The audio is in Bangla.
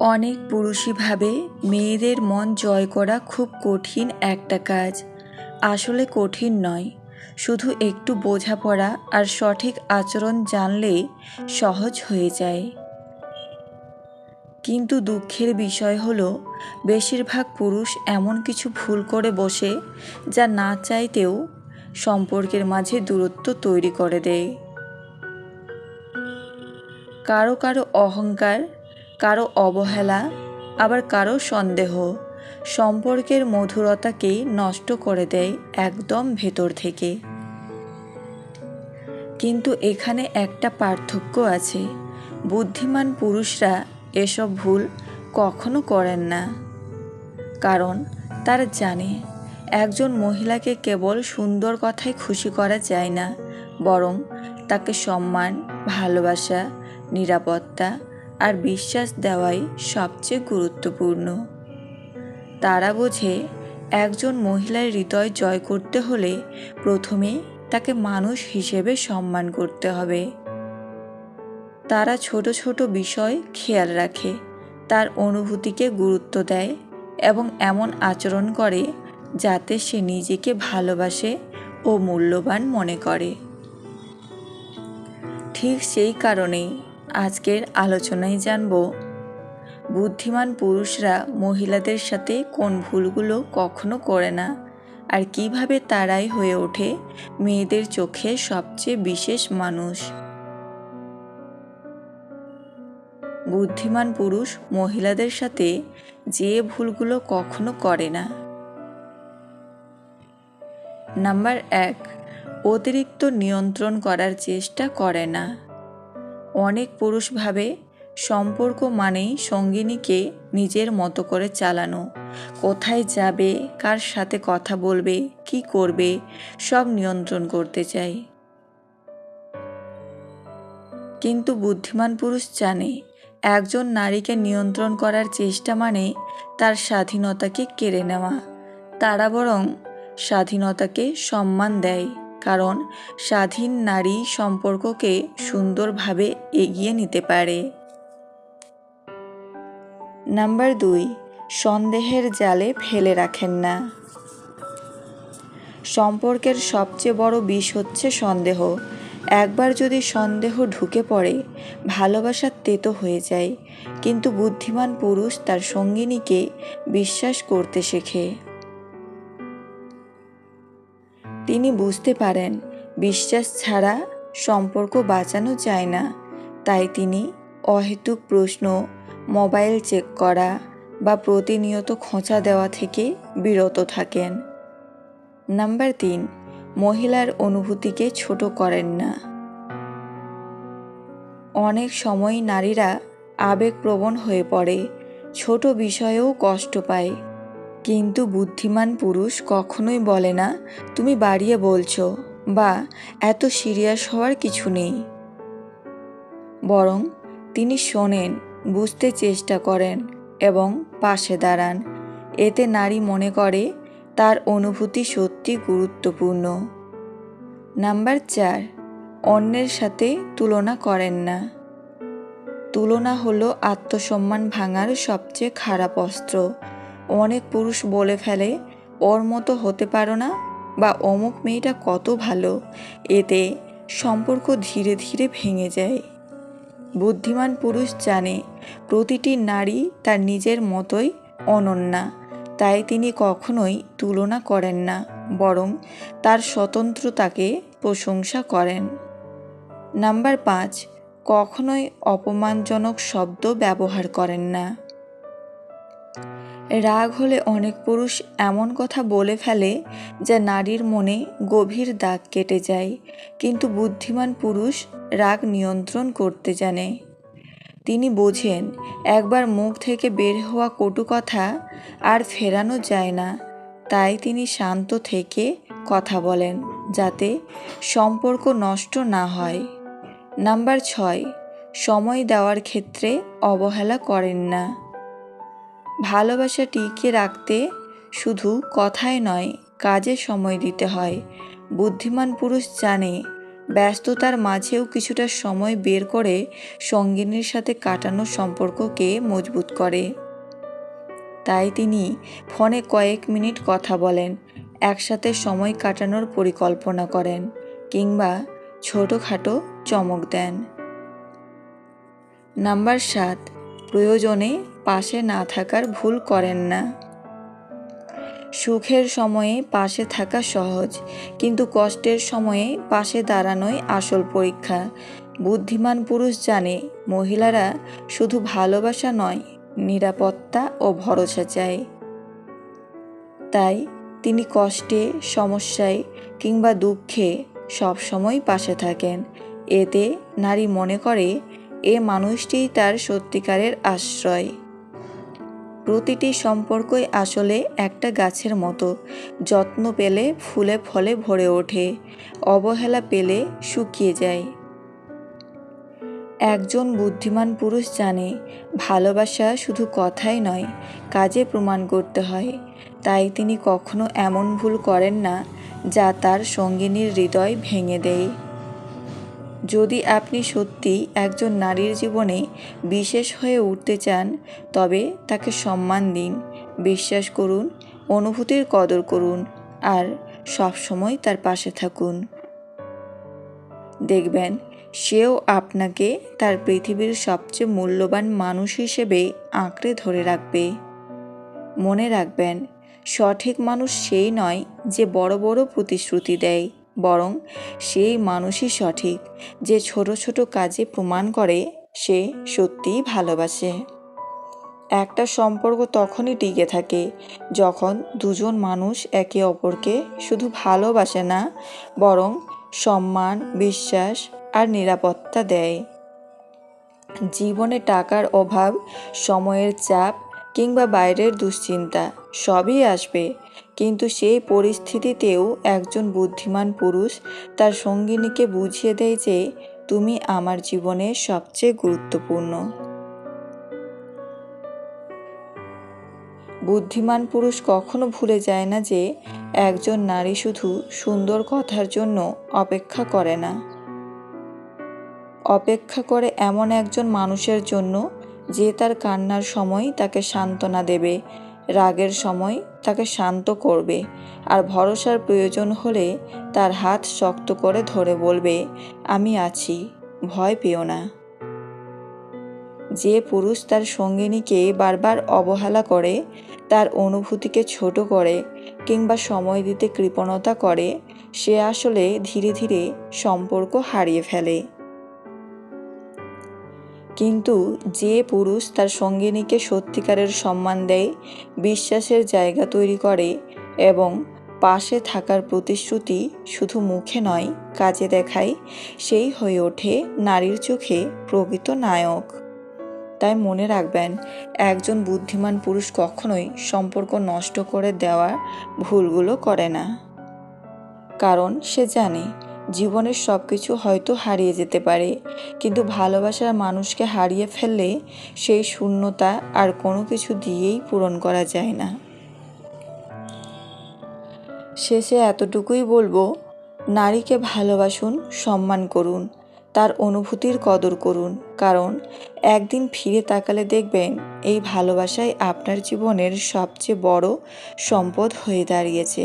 অনেক পুরুষই ভাবে মেয়েদের মন জয় করা খুব কঠিন একটা কাজ। আসলে কঠিন নয়, শুধু একটু বোঝাপড়া আর সঠিক আচরণ জানলে সহজ হয়ে যায়। কিন্তু দুঃখের বিষয় হলো, বেশিরভাগ পুরুষ এমন কিছু ভুল করে বসে যা না চাইতেও সম্পর্কের মাঝে দূরত্ব তৈরি করে দেয়। কারও কারও অহংকার কারও অবহেলা, আবার কারও সন্দেহ। সম্পর্কের মধুরতাকে নষ্ট করে দেয় একদম ভেতর থেকে। কিন্তু এখানে একটা পার্থক্য আছে। বুদ্ধিমান পুরুষরা এসব ভুল কখনো করেন না। কারণ তারা জানে, একজন মহিলাকে কেবল সুন্দর কথায় খুশি করা যায় না, বরং তাকে সম্মান, ভালোবাসা, নিরাপত্তা আর বিশ্বাস দেওয়াই সবচেয়ে গুরুত্বপূর্ণ। তারা বোঝে, একজন মহিলার হৃদয় জয় করতে হলে প্রথমে তাকে মানুষ হিসেবে সম্মান করতে হবে। তারা ছোট ছোট বিষয় খেয়াল রাখে, তার অনুভূতিকে গুরুত্ব দেয় এবং এমন আচরণ করে যাতে সে নিজেকে ভালোবাসে ও মূল্যবান মনে করে। ঠিক সেই কারণেই আজকের আলোচনায় জানব, বুদ্ধিমান পুরুষরা মহিলাদের সাথে কোন ভুলগুলো কখনো করে না আর কীভাবে তারাই হয়ে ওঠে মেয়েদের চোখে সবচেয়ে বিশেষ মানুষ। বুদ্ধিমান পুরুষ মহিলাদের সাথে যে ভুলগুলো কখনো করে না। নাম্বার এক, অতিরিক্ত নিয়ন্ত্রণ করার চেষ্টা করে না। অনেক পুরুষ ভাবে সম্পর্ক মানেই সঙ্গিনীকে নিজের মতো করে চালানো। কোথায় যাবে, কার সাথে কথা বলবে, কি করবে, সব নিয়ন্ত্রণ করতে চাই। কিন্তু বুদ্ধিমান পুরুষ জানে, একজন নারীকে নিয়ন্ত্রণ করার চেষ্টা মানে তার স্বাধীনতাকে কেড়ে নেওয়া। তারা বরং স্বাধীনতাকে সম্মান দেয়। কারণ স্বাধীন নারী সম্পর্ককে সুন্দরভাবে এগিয়ে নিতে পারে। নাম্বার দুই, সন্দেহের জালে ফেলে রাখেন না। সম্পর্কের সবচেয়ে বড় বিষ হচ্ছে সন্দেহ। একবার যদি সন্দেহ ঢুকে পড়ে ভালোবাসার তেতো হয়ে যায়, কিন্তু বুদ্ধিমান পুরুষ তার সঙ্গিনীকে বিশ্বাস করতে শেখে। তিনি বুঝতে পারেন, বিশ্বাস ছাড়া সম্পর্ক বাঁচানো যায় না। তাই তিনি অহেতুক প্রশ্ন, মোবাইল চেক করা বা প্রতিনিয়ত খোঁচা দেওয়া থেকে বিরত থাকেন। নাম্বার তিন, মহিলার অনুভূতিকে ছোট করেন না। অনেক সময় নারীরা আবেগপ্রবণ হয়ে পড়ে, ছোট বিষয়েও কষ্ট পায়। কিন্তু বুদ্ধিমান পুরুষ কখনোই বলে না, তুমি বাড়িয়ে বলছো, বা এত সিরিয়াস হওয়ার কিছু নেই। বরং তিনি শোনেন, বুঝতে চেষ্টা করেন এবং পাশে দাঁড়ান। এতে নারী মনে করে তার অনুভূতি সত্যি গুরুত্বপূর্ণ। নাম্বার চার, অন্যের সাথে তুলনা করেন না। তুলনা হলো আত্মসম্মান ভাঙার সবচেয়ে খারাপ অস্ত্র। অনেক পুরুষ বলে ফেলে, ওর মতো হতে পারো না? বা, অমুক মেয়েটা কত ভালো। এতে সম্পর্ক ধীরে ধীরে ভেঙে যায়। বুদ্ধিমান পুরুষ জানে, প্রতিটি নারী তার নিজের মতোই অনন্যা, তাই তিনি কখনোই তুলনা করেন না, বরং তার স্বতন্ত্রতাকে প্রশংসা করেন। নাম্বার পাঁচ, কখনোই অপমানজনক শব্দ ব্যবহার করেন না। রাগ হলে অনেক পুরুষ এমন কথা বলে ফেলে যা নারীর মনে গভীর দাগ কেটে যায়, কিন্তু বুদ্ধিমান পুরুষ রাগ নিয়ন্ত্রণ করতে জানে। তিনি বোঝেন, একবার মুখ থেকে বের হওয়া কটু কথা আর ফেরানো যায় না। তাই তিনি শান্ত থেকে কথা বলেন, যাতে সম্পর্ক নষ্ট না হয়। নাম্বার ছয়, সময় দেওয়ার ক্ষেত্রে অবহেলা করেন না। ভালোবাসা টিকে রাখতে শুধু কথায় নয়, কাজে সময় দিতে হয়। বুদ্ধিমান পুরুষ জানে, ব্যস্ততার মাঝেও কিছুটা সময় বের করে সঙ্গিনীর সাথে কাটানোর সম্পর্ককে মজবুত করে। তাই তিনি ফোনে কয়েক মিনিট কথা বলেন, একসাথে সময় কাটানোর পরিকল্পনা করেন কিংবা ছোটোখাটো চমক দেন। নাম্বার সাত, প্রয়োজনে পাশে না থাকার ভুল করেন না। সুখের সময়ে পাশে থাকা সহজ, কিন্তু কষ্টের সময়ে পাশে দাঁড়ানোই আসল পরীক্ষা। বুদ্ধিমান পুরুষ জানে, মহিলারা শুধু ভালোবাসা নয়, নিরাপত্তা ও ভরসা চায়। তাই তিনি কষ্টে, সমস্যায় কিংবা দুঃখে সবসময় পাশে থাকেন। এতে নারী মনে করে, এ মানুষটিই তার সত্যিকারের আশ্রয়। প্রতিটি সম্পর্কই আসলে একটা গাছের মতো। যত্ন পেলে ফুলে ফলে ভরে ওঠে, অবহেলা পেলে শুকিয়ে যায়। একজন বুদ্ধিমান পুরুষ জানে, ভালোবাসা শুধু কথাই নয়, কাজে প্রমাণ করতে হয়। তাই তিনি কখনো এমন ভুল করেন না, যা তার সঙ্গিনীর হৃদয় ভেঙে দেয়। যদি আপনি সত্যি একজন নারীর জীবনে বিশেষ হয়ে উঠতে চান, তবে তাকে সম্মান দিন, বিশ্বাস করুন, অনুভূতির কদর করুন, আর সবসময় তার পাশে থাকুন। দেখবেন, সেও আপনাকে তার পৃথিবীর সবচেয়ে মূল্যবান মানুষ হিসেবে আঁকড়ে ধরে রাখবে। মনে রাখবেন, সঠিক মানুষ সেই নয় যে বড় বড় প্রতিশ্রুতি দেয়। বরং সেই মানুষই সঠিক। যে ছোট ছোট কাজে প্রমাণ করে, সে সত্যিই ভালোবাসে। একটা সম্পর্ক তখনই টিকে থাকে, যখন দুজন মানুষ একে অপরকে শুধু ভালোবাসে না, বরং সম্মান, বিশ্বাস আর নিরাপত্তা দেয়। জীবনে টাকার অভাব, সময়ের চাপ কিংবা বাইরের দুশ্চিন্তা সবই আসবে। কিন্তু সেই পরিস্থিতিতেও একজন বুদ্ধিমান পুরুষ তার সঙ্গিনীকে বুঝিয়ে দেয় যে তুমি আমার জীবনে সবচেয়ে গুরুত্বপূর্ণ। বুদ্ধিমান পুরুষ কখনো ভুলে যায় না যে একজন নারী শুধু সুন্দর কথার জন্য অপেক্ষা করে না। অপেক্ষা করে এমন একজন মানুষের জন্য যে তার কান্নার সময় তাকে সান্ত্বনা দেবে রাগের সময় তাকে শান্ত করবে আর ভরসার প্রয়োজন হলে তার হাত শক্ত করে ধরে বলবে, আমি আছি, ভয় পেও না। যে পুরুষ তার সঙ্গিনীকে বারবার অবহেলা করে, তার অনুভূতিকে ছোট করে কিংবা সময় দিতে কৃপণতা করে, সে আসলে ধীরে ধীরে সম্পর্ক হারিয়ে ফেলে। কিন্তু যে পুরুষ তার সঙ্গিনীকে সত্যিকারের সম্মান দেয়, বিশ্বাসের জায়গা তৈরি করে এবং পাশে থাকার প্রতিশ্রুতি শুধু মুখে নয়, কাজে দেখায়, সেই হয়ে ওঠে নারীর চোখে প্রকৃত নায়ক। তাই মনে রাখবেন, একজন বুদ্ধিমান পুরুষ কখনোই সম্পর্ক নষ্ট করে দেওয়ার ভুলগুলো করে না। কারণ সে জানে জীবনের সব কিছু হয়তো হারিয়ে যেতে পারে, কিন্তু ভালোবাসার মানুষকে হারিয়ে ফেললে সেই শূন্যতা আর কোনো কিছু দিয়েই পূরণ করা যায় না। শেষে এতটুকুই বলব, নারীকে ভালোবাসুন, সম্মান করুন, তার অনুভূতির কদর করুন, কারণ একদিন ফিরে তাকালে দেখবেন এই ভালোবাসাই আপনার জীবনের সবচেয়ে বড় সম্পদ হয়ে দাঁড়িয়েছে।